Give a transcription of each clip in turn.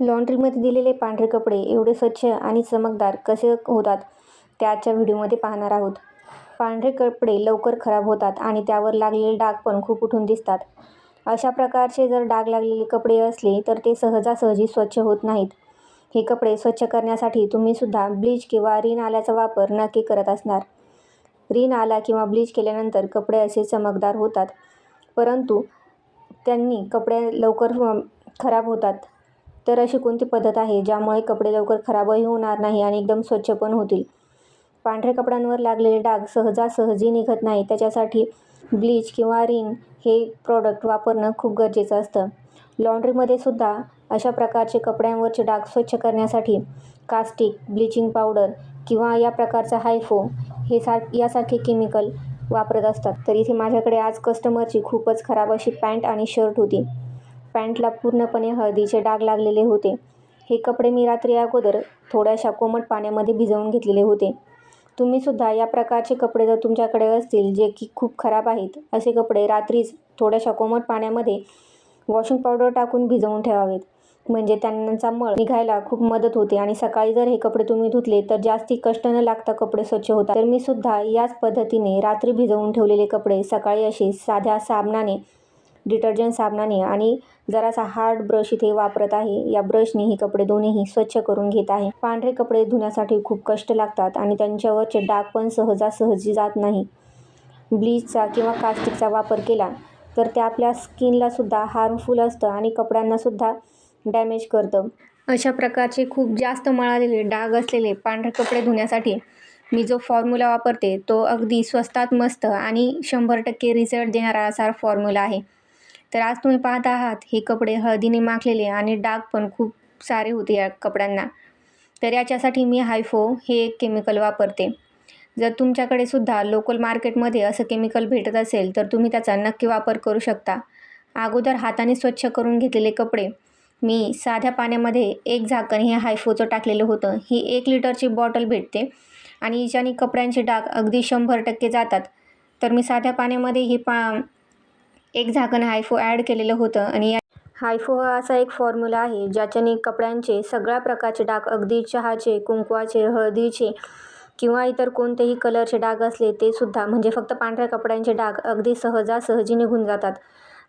लॉन्ड्रीमध्ये दिलेले पांढरे कपडे एवढे स्वच्छ आणि चमकदार कसे होतात ते आजच्या व्हिडिओमध्ये पाहणार आहोत. पांढरे कपडे लवकर खराब होतात आणि त्यावर लागलेले डाग पण खूप उठून दिसतात. अशा प्रकारचे जर डाग लागलेले कपडे असले तर ते सहजासहजी स्वच्छ होत नाहीत. हे कपडे स्वच्छ करण्यासाठी तुम्हीसुद्धा ब्लीच किंवा रिन आल्याचा वापर नक्की करत असणार. रिन आला किंवा ब्लीच केल्यानंतर कपडे असे चमकदार होतात परंतु त्यांनी कपडे लवकर खराब होतात. तर अशी कोणती पद्धत आहे ज्यामुळे कपडे लवकर खराबही होणार नाही आणि एकदम स्वच्छ पण होतील? पांढऱ्या कपड्यांवर लागलेले डाग सहजासहजी निघत नाही. त्याच्यासाठी ब्लीच किंवा रिन हे प्रॉडक्ट वापरणं खूप गरजेचं असतं. लॉन्ड्रीमध्ये सुद्धा अशा प्रकारचे कपड्यांवरचे डाग स्वच्छ करण्यासाठी कास्टिक ब्लिचिंग पावडर किंवा या प्रकारचा हायफो हे सा यासारखे केमिकल वापरत असतात. तर इथे माझ्याकडे आज कस्टमरची खूपच खराब अशी पॅन्ट आणि शर्ट होती. पॅन्टला पूर्णपणे हळदीचे डाग लागलेले होते. हे कपडे मी रात्री अगोदर थोड्याशा कोमट पाण्यामध्ये भिजवून घेतलेले होते. तुम्हीसुद्धा या प्रकारचे कपडे जर तुमच्याकडे असतील जे की खूप खराब आहेत असे कपडे रात्रीच थोड्याशा कोमट पाण्यामध्ये वॉशिंग पावडर टाकून भिजवून ठेवावेत. म्हणजे त्यांचा मळ निघायला खूप मदत होते आणि सकाळी जर हे कपडे तुम्ही धुतले तर जास्ती कष्ट न लागता कपडे स्वच्छ होतात. तर मी सुद्धा याच पद्धतीने रात्री भिजवून ठेवलेले कपडे सकाळी असे साध्या साबणाने डिटर्जंट साबणाने आणि जरासा हार्ड ब्रश इथे वापरत आहे या ब्रशने ही कपडे दोन्हीही स्वच्छ करून घेत आहे. पांढरे कपडे धुण्यासाठी खूप कष्ट लागतात आणि त्यांच्यावरचे डाग पण सहजासहजी जात नाही. ब्लीचचा किंवा कास्टिकचा वापर केला तर ते आपल्या स्किनला सुद्धा हार्मफुल असतं आणि कपड्यांनासुद्धा डॅमेज करतं. अशा प्रकारचे खूप जास्त मळालेले डाग असलेले पांढरे कपडे धुण्यासाठी मी जो फॉर्म्युला वापरते तो अगदी स्वस्तात मस्त आणि शंभर टक्के रिझल्ट देणारा असा फॉर्म्युला आहे. तर आज तुम्ही पाहत आहात हे कपडे हळदीने माखलेले आणि डाग पण खूप सारे होते या कपड्यांना. तर याच्यासाठी मी हायफो हे एक केमिकल वापरते. जर तुमच्याकडे सुद्धा लोकल मार्केटमध्ये असं केमिकल भेटत असेल तर तुम्ही त्याचा नक्की वापर करू शकता. अगोदर हाताने स्वच्छ करून घेतलेले कपडे मी साध्या पाण्यामध्ये एक झाकण हे हायफोचं टाकलेलं होतं. ही एक लिटरची बॉटल भेटते आणि हिच्याने कपड्यांचे डाग अगदी शंभर टक्के जातात. तर मी साध्या पाण्यामध्ये हे पा एक झाकण हायफो ॲड केलेलं होतं आणि या हायफो हा असा एक फॉर्म्युला आहे ज्याच्याने कपड्यांचे सगळ्या प्रकारचे डाग अगदी चहाचे कुंकवाचे हळदीचे किंवा इतर कोणतेही कलरचे डाग असले ते सुद्धा म्हणजे फक्त पांढऱ्या कपड्यांचे डाग अगदी सहजासहजी निघून जातात.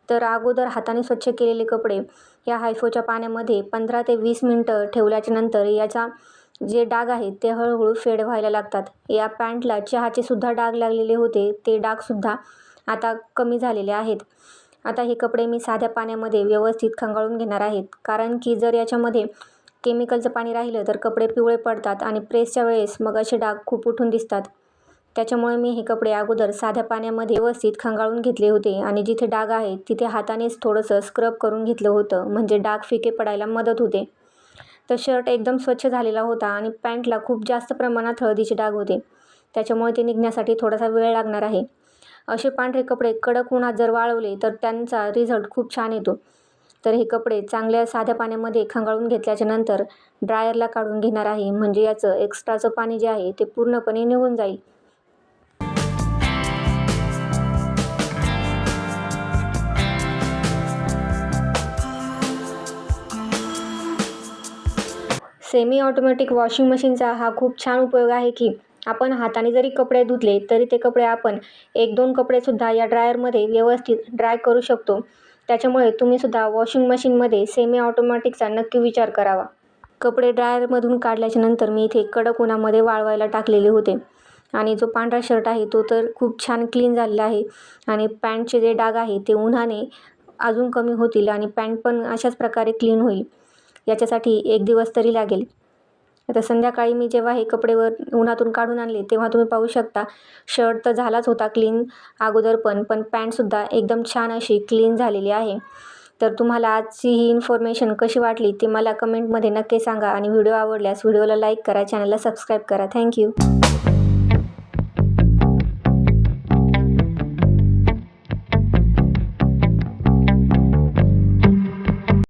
तर अगोदर हाताने स्वच्छ केलेले कपडे या हायफोच्या पाण्यामध्ये पंधरा ते वीस मिनटं ठेवल्याच्या नंतर याचा जे डाग आहेत ते हळूहळू फेड व्हायला लागतात. या पॅन्टला चहाचे सुद्धा डाग लागलेले होते ते डागसुद्धा आता कमी झालेले आहेत. आता हे कपडे मी साध्या पाण्यामध्ये व्यवस्थित खंगाळून घेणार आहेत. कारण की जर याच्यामध्ये केमिकलचं पाणी राहिलं तर कपडे पिवळे पडतात आणि प्रेसच्या वेळेस मग असे डाग खूप उठून दिसतात. त्याच्यामुळे मी हे कपडे अगोदर साध्या पाण्यामध्ये व्यवस्थित खंगाळून घेतले होते आणि जिथे डाग आहेत तिथे हातानेच थोडंसं स्क्रब करून घेतलं होतं. म्हणजे डाग फिके पडायला मदत होते. तर शर्ट एकदम स्वच्छ झालेला होता आणि पॅन्टला खूप जास्त प्रमाणात हळदीचे डाग होते. त्याच्यामुळे ते निघण्यासाठी थोडासा वेळ लागणार आहे. असे पांढरे कपडे कडक उन्हात जर वाळवले तर त्यांचा रिझल्ट खूप छान येतो. तर हे कपडे चांगल्या साध्या पाण्यामध्ये खंगाळून घेतल्याच्या नंतर ड्रायरला काढून घेणार आहे. म्हणजे याचं एक्स्ट्राचं पाणी जे आहे ते पूर्णपणे निघून जाईल. सेमी ऑटोमॅटिक वॉशिंग मशीनचा हा खूप छान उपयोग आहे की आपण हाताने जरी कपडे धुतले तरी ते कपडे आपण एक दोन कपडेसुद्धा या ड्रायरमध्ये व्यवस्थित ड्राय करू शकतो. त्याच्यामुळे तुम्हीसुद्धा वॉशिंग मशीनमध्ये सेमी ऑटोमॅटिकचा नक्की विचार करावा. कपडे ड्रायरमधून काढल्याच्या नंतर मी इथे कडक उन्हामध्ये वाळवायला टाकलेले होते. आणि जो पांढरा शर्ट आहे तो तर खूप छान क्लीन झालेला आहे. आणि पॅन्टचे जे डाग आहे ते उन्हाने अजून कमी होतील आणि पॅन्ट पण अशाच प्रकारे क्लीन होईल. याच्यासाठी एक दिवस तरी लागेल. आता संध्याकाळी मी जेव्हा हे कपडेवर उन्हातून काढून आणले तेव्हा तुम्ही पाहू शकता. शर्ट तर झालाच होता क्लीन अगोदर पण पण पॅन्टसुद्धा एकदम छान अशी क्लीन झालेली आहे. तर तुम्हाला आजची ही इन्फॉर्मेशन कशी वाटली ते मला कमेंटमध्ये नक्की सांगा आणि व्हिडिओ आवडल्यास व्हिडिओला लाईक करा चॅनलला सबस्क्राईब करा. थँक्यू